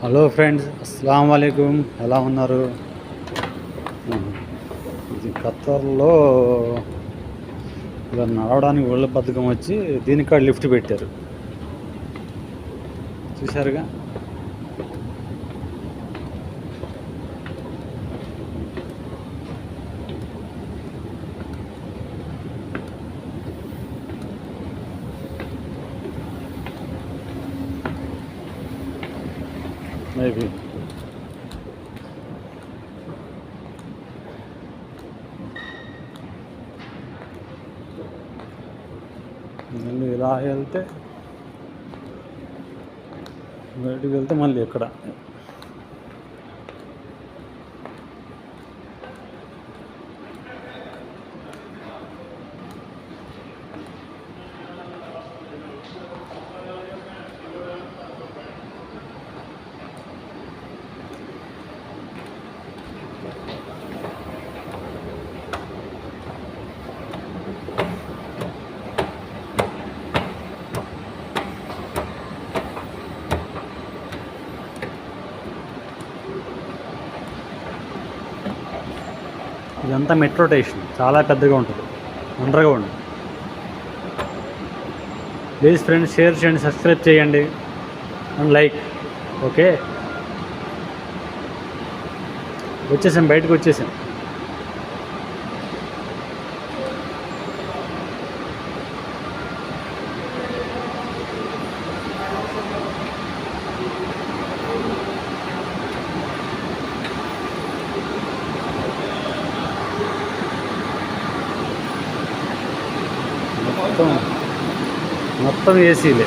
Hello friends అస్సలం వాలేకుమ్ ఎలా ఉన్నారు? ఇది ఖత్తర్లో ఇలా నడవడానికి ఒళ్ళ పథకం వచ్చి దీనికి లిఫ్ట్ పెట్టారు. చూశారుగా? Maybe. మళ్ళీ ఇలా వెళ్తే బయటకు వెళ్తే మళ్ళీ ఇక్కడ ఇదంతా మెట్రో స్టేషన్. చాలా పెద్దగా ఉంటుంది. అండర్గ్రౌండ్ ఉంటుంది ప్లీజ్ ఫ్రెండ్స్ షేర్ చేయండి సబ్స్క్రైబ్ చేయండి. And like. ఓకే? వచ్చేసాం బయటకు వచ్చేసాం. మొత్తం మొత్తం ఏసీలే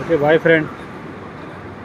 ఓకే బాయ్ ఫ్రెండ్